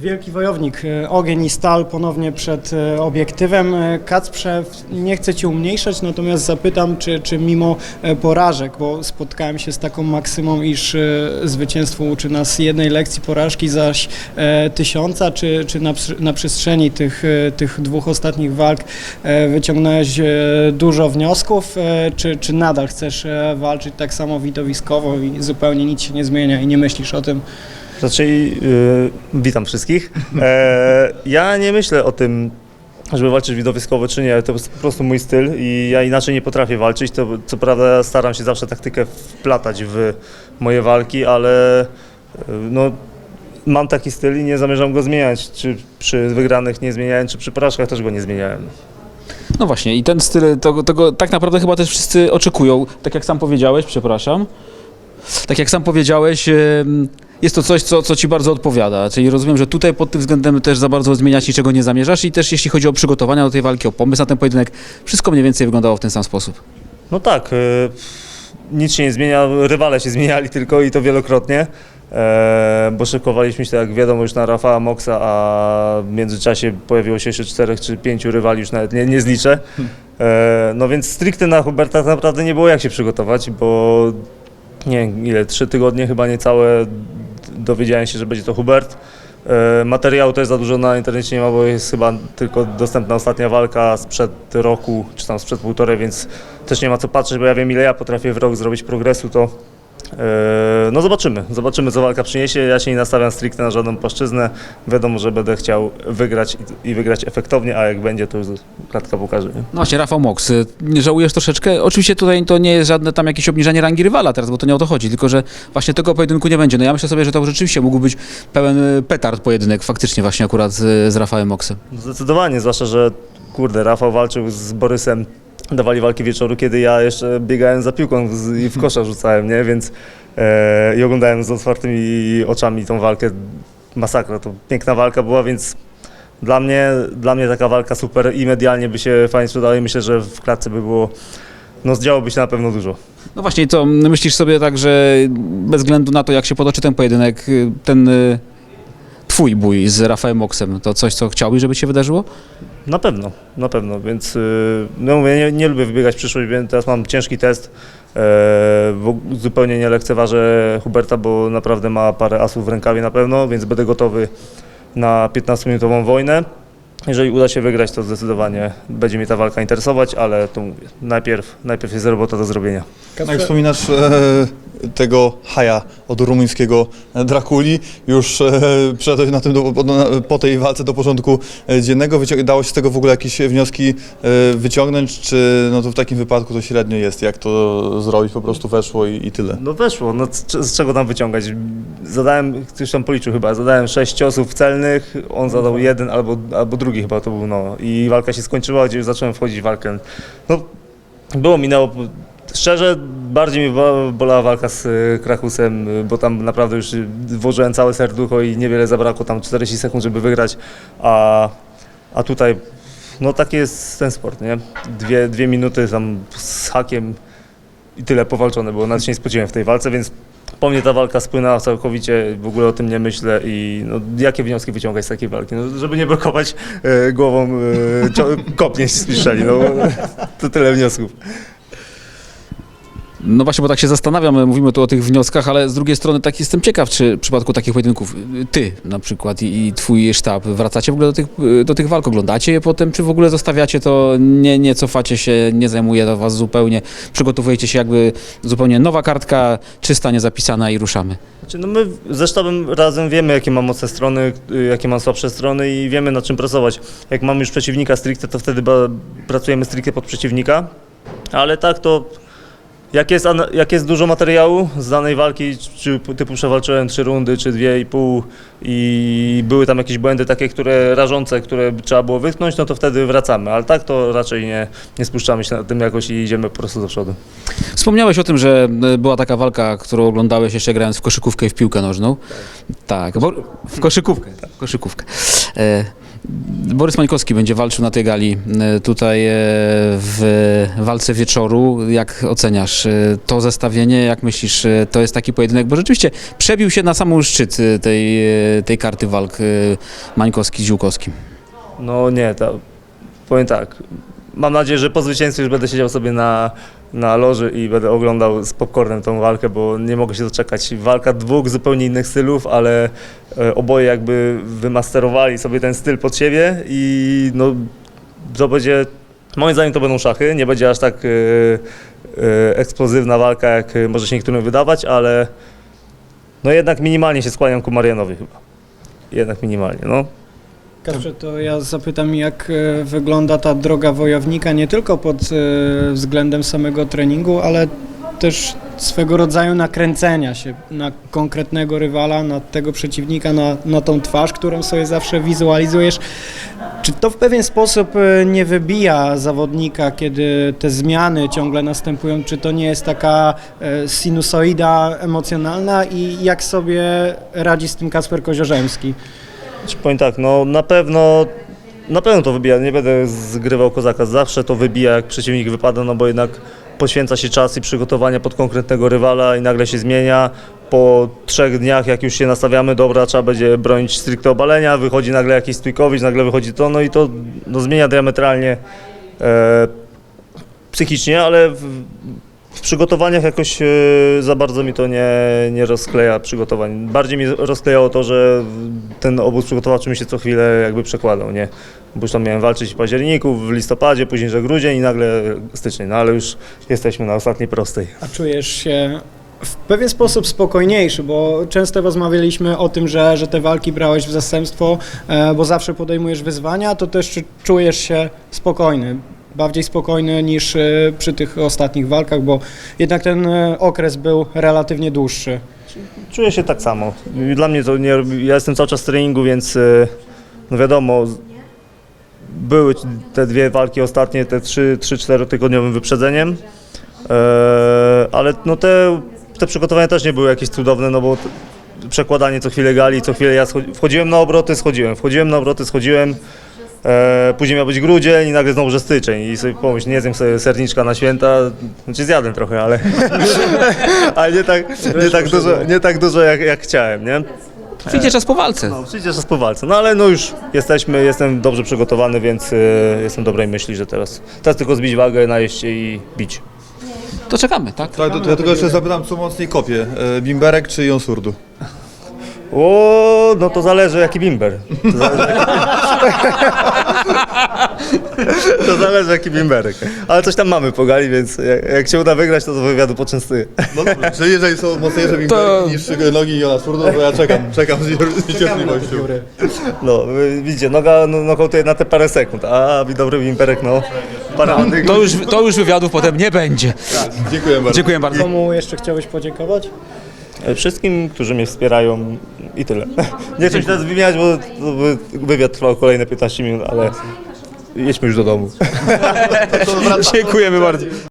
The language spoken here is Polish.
Wielki wojownik, e, ogień i stal ponownie przed e, obiektywem. E, Kacprze, nie chcę Cię umniejszać, natomiast zapytam, czy, czy mimo porażek, bo spotkałem się z taką maksymą, iż zwycięstwo uczy nas jednej lekcji porażki, zaś tysiąca, czy, czy na, na przestrzeni tych, tych dwóch ostatnich walk wyciągnąłeś dużo wniosków, czy, czy nadal chcesz walczyć tak samo widowiskowo i zupełnie nic się nie zmienia i nie myślisz o tym, Raczej yy, witam wszystkich. E, ja nie myślę o tym, żeby walczyć widowiskowo czy nie, to jest po prostu mój styl i ja inaczej nie potrafię walczyć. To, co prawda staram się zawsze taktykę wplatać w moje walki, ale yy, no, mam taki styl i nie zamierzam go zmieniać. Czy przy wygranych nie zmieniałem, czy przy porażkach też go nie zmieniałem. No właśnie, i ten styl, tego, tego tak naprawdę chyba też wszyscy oczekują. Tak jak sam powiedziałeś, przepraszam. Tak jak sam powiedziałeś, em, jest to coś, co, co ci bardzo odpowiada. Czyli rozumiem, że tutaj pod tym względem też za bardzo zmieniać niczego nie zamierzasz i też jeśli chodzi o przygotowania do tej walki, o pomysł na ten pojedynek, wszystko mniej więcej wyglądało w ten sam sposób. No tak, y, nic się nie zmienia, rywale się zmieniali tylko i to wielokrotnie, e, bo szykowaliśmy się, jak wiadomo, już na Rafała Moksa, a w międzyczasie pojawiło się jeszcze czterech czy pięciu rywali, już nawet nie, nie zliczę. E, no więc stricte na Huberta naprawdę nie było jak się przygotować, bo nie ile, trzy tygodnie chyba niecałe dowiedziałem się, że będzie to Hubert. E, Materiału też za dużo na internecie nie ma, bo jest chyba tylko dostępna ostatnia walka sprzed roku, czy tam sprzed półtorej, więc też nie ma co patrzeć, bo ja wiem ile ja potrafię w rok zrobić progresu, to no zobaczymy, zobaczymy co walka przyniesie. Ja się nie nastawiam stricte na żadną płaszczyznę. Wiadomo, że będę chciał wygrać i, wygrać efektownie, a jak będzie, to już klatka pokaże. Nie? No właśnie, Rafał Moks, y, nie żałujesz troszeczkę? Oczywiście tutaj to nie jest żadne tam jakieś obniżanie rangi rywala teraz, bo to nie o to chodzi, tylko że właśnie tego pojedynku nie będzie. No ja myślę sobie, że to rzeczywiście mógł być pełen y, petard pojedynek, faktycznie właśnie akurat z, z Rafałem Moksem. Zdecydowanie, zwłaszcza, że kurde, Rafał walczył z Borysem, dawali walki wieczoru, kiedy ja jeszcze biegałem za piłką i w kosza rzucałem, nie? Więc e, i oglądałem z otwartymi oczami tą walkę. Masakra, to piękna walka była, więc dla mnie, dla mnie taka walka super i medialnie by się fajnie sprzedała i myślę, że w klatce by było, no zdziałoby się na pewno dużo. No właśnie, co myślisz sobie tak, że bez względu na to, jak się potoczy ten pojedynek, ten y, twój bój z Rafałem Moksem, to coś, co chciałbyś, żeby się wydarzyło? Na pewno, na pewno, więc yy, no mówię, nie, nie lubię wybiegać w przyszłość, więc teraz mam ciężki test. E, zupełnie nie lekceważę Huberta, bo naprawdę ma parę asów w rękawie na pewno, więc będę gotowy na 15-minutową wojnę. Jeżeli uda się wygrać, to zdecydowanie będzie mnie ta walka interesować, ale to mówię, najpierw, najpierw jest robota do zrobienia. No jak wspominasz e, tego haja od rumuńskiego Drakuli, już e, przeszedłeś na tym do, po- na, po tej walce do porządku e, dziennego, Wycią- dało się z tego w ogóle jakieś wnioski e, wyciągnąć, czy no to w takim wypadku to średnio jest, jak to zrobić, po prostu weszło i, i tyle. No weszło, no z, z czego tam wyciągać? Zadałem, ktoś tam policzył chyba, zadałem sześć ciosów celnych, on zadał jeden albo, albo drugi chyba to był, no i walka się skończyła, gdzie już zacząłem wchodzić w walkę. No było, minęło, szczerze bardziej mi bo- bolała walka z y, Krakusem, y, bo tam naprawdę już y, włożyłem całe serducho i niewiele zabrakło, tam 40 sekund, żeby wygrać, a, a tutaj, no taki jest ten sport, nie? Dwie, dwie minuty tam z hakiem i tyle powalczone było, nawet się nie spodziewałem w tej walce, więc po mnie ta walka spłynęła całkowicie, w ogóle o tym nie myślę i no, jakie wnioski wyciągać z takiej walki? No, żeby nie blokować e, głową, e, cio- słyszeli, no to tyle wniosków. No właśnie, bo tak się zastanawiam, mówimy tu o tych wnioskach, ale z drugiej strony tak jestem ciekaw, czy w przypadku takich pojedynków y, ty na przykład i, i twój sztab wracacie w ogóle do tych, y, do tych walk, oglądacie je potem, czy w ogóle zostawiacie to, nie, nie cofacie się, nie zajmuje to was zupełnie, przygotowujecie się jakby zupełnie nowa kartka, czysta, niezapisana i ruszamy. Znaczy, no my ze sztabem razem wiemy, jakie mam mocne strony, y, jakie mam słabsze strony i wiemy, nad czym pracować. Jak mamy już przeciwnika stricte, to wtedy pracujemy stricte pod przeciwnika, ale tak to jak jest, jak jest dużo materiału z danej walki, czy typu przewalczyłem trzy rundy, czy dwie i pół i były tam jakieś błędy takie, które rażące, które trzeba było wytknąć, no to wtedy wracamy, ale tak to raczej nie, nie spuszczamy się na tym jakoś i idziemy po prostu do przodu. Wspomniałeś o tym, że y, była taka walka, którą oglądałeś jeszcze grając w koszykówkę i w piłkę nożną. Tak, bo w koszykówkę, w koszykówkę. E, Borys Mańkowski będzie walczył na tej gali e, tutaj e, w walce wieczoru. Jak oceniasz e, to zestawienie? Jak myślisz, to jest taki pojedynek? Bo rzeczywiście przebił się na samą szczyt tej, tej karty walk Mańkowski z Ziółkowskim. No nie, to powiem tak. Mam nadzieję, że po zwycięstwie już będę siedział sobie na, na loży i będę oglądał z popcornem tą walkę, bo nie mogę się doczekać. Walka dwóch zupełnie innych stylów, ale e, oboje jakby wymasterowali sobie ten styl pod siebie i no to będzie, moim zdaniem to będą szachy, nie będzie aż tak e, e, eksplozywna walka, jak może się niektórym wydawać, ale no jednak minimalnie się skłaniam ku Marianowi chyba. Jednak minimalnie, no. Kasprze, to ja zapytam, jak e, wygląda ta droga wojownika nie tylko pod e, względem samego treningu, ale też swego rodzaju nakręcenia się na konkretnego rywala, na tego przeciwnika, na, na tą twarz, którą sobie zawsze wizualizujesz. Czy to w pewien sposób e, nie wybija zawodnika, kiedy te zmiany ciągle następują? Czy to nie jest taka sinusoida emocjonalna i jak sobie radzi z tym Kasper Koziorzemski? Ci powiem tak, no na pewno, na pewno to wybija, nie będę zgrywał kozaka, zawsze to wybija jak przeciwnik wypada, no bo jednak poświęca się czas i przygotowania pod konkretnego rywala i nagle się zmienia. Po trzech dniach, jak już się nastawiamy, dobra, trzeba będzie bronić stricte obalenia, wychodzi nagle jakiś stójkowicz, nagle wychodzi to, no i to no, zmienia diametralnie e, psychicznie, ale w, w przygotowaniach jakoś e, za bardzo mi to nie, nie rozkleja przygotowań. Bardziej mi rozklejało to, że ten obóz przygotowawczy mi się co chwilę jakby przekładał, nie? Bo już tam miałem walczyć w październiku, w listopadzie, później że grudzień i nagle styczeń, no ale już jesteśmy na ostatniej prostej. A czujesz się w pewien sposób spokojniejszy, bo często rozmawialiśmy o tym, że, że te walki brałeś w zastępstwo, e, bo zawsze podejmujesz wyzwania, to też czujesz się spokojny, bardziej spokojny niż e, przy tych ostatnich walkach, bo jednak ten e, okres był relatywnie dłuższy. Czuję się tak samo. Dla mnie to nie, ja jestem cały czas w treningu, więc e, no wiadomo, były te dwie walki ostatnie, te 3-4 tygodniowym wyprzedzeniem, ale no te, te przygotowania też nie były jakieś cudowne, no bo przekładanie co chwilę gali, co chwilę ja wchodziłem na obroty, schodziłem, wchodziłem na obroty, schodziłem, e, później miał być grudzień i nagle znowu, że styczeń i sobie pomyśl, nie zjem sobie serniczka na święta, znaczy zjadłem trochę, ale, ale nie tak, nie tak dużo, nie tak dużo jak, jak chciałem, nie? Przyjdzie czas po walce. No, przyjdzie czas po walce. No ale no już jesteśmy, jestem dobrze przygotowany, więc y, jestem dobrej myśli, że teraz, teraz tylko zbić wagę, najeść się i bić. To czekamy, tak? Tak, ja tylko jeszcze zapytam, co mocniej kopie, e, Bimberek czy Jonsurdu? O, no to zależy jaki bimber. To zależy jaki, to zależy jaki bimberek. Ale coś tam mamy po gali, więc jak, jak się uda wygrać, to do wywiadu poczęstuję. No dobrze, czyli jeżeli są mocniejsze Bimberek To- niż nogi Jonsurdu, to ja czekam, czekam z niecierpliwością. No, y, widzicie, noga no, nokautuje na te parę sekund, a dobry bimberek, no, parę ładnych To już, to już wywiadów potem nie będzie. Dziękuję bardzo. Dziękuję bardzo. Komu jeszcze chciałbyś podziękować? Wszystkim, którzy mnie wspierają i tyle. Nie chcę się teraz wymieniać, bo to by wywiad trwał kolejne 15 minut, ale jedźmy już do domu. Dziękujemy bardzo.